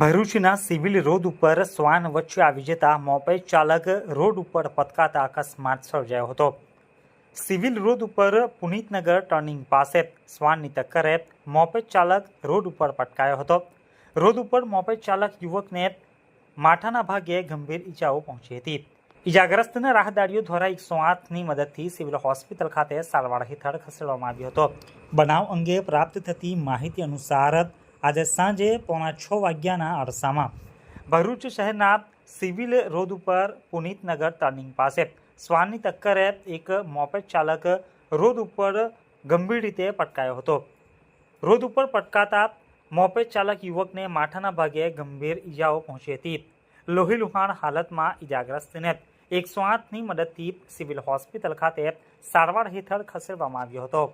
ભરૂચના civil road ઉપર શ્વાન વચ્ચે આવી જતા મોપેડ ચાલક રોડ ઉપર પટકાતા અકસ્માત સર્જાયો હતો. સિવિલ રોડ ઉપર પુનિતનગર ટર્નિંગ પાસે શ્વાનની ટક્કરે મોપેડ ચાલક રોડ ઉપર પટકાયો હતો. રોડ ઉપર મોપેડ ચાલક યુવકને માથાના ભાગે ગંભીર ઈજાઓ પહોંચી હતી. ઈજાગ્રસ્તને રાહદારીઓ દ્વારા એકસો આઠની મદદથી સિવિલ હોસ્પિટલ ખાતે સારવાર હેઠળ ખસેડવામાં આવ્યો હતો. બનાવ અંગે પ્રાપ્ત થતી માહિતી અનુસાર આજે સાંજે પોણા છ વાગ્યાના અરસામાં. ભરૂચ શહેરના સિવિલ રોડ ઉપર પુનિતનગર ટર્નિંગ પાસે. શ્વાનની ટક્કરે એક મોપેડ ચાલક રોડ ઉપર ગંભીર રીતે પટકાયો હતો. રોડ ઉપર પટકાતા મોપેડ ચાલક યુવકને માથાના ભાગે ગંભીર ઈજાઓ પહોંચી હતી. લોહી લુહાણ હાલતમાં ઈજાગ્રસ્તને એકસો આઠની મદદથી સિવિલ હોસ્પિટલ ખાતે સારવાર હેઠળ ખસેડવામાં આવ્યો હતો.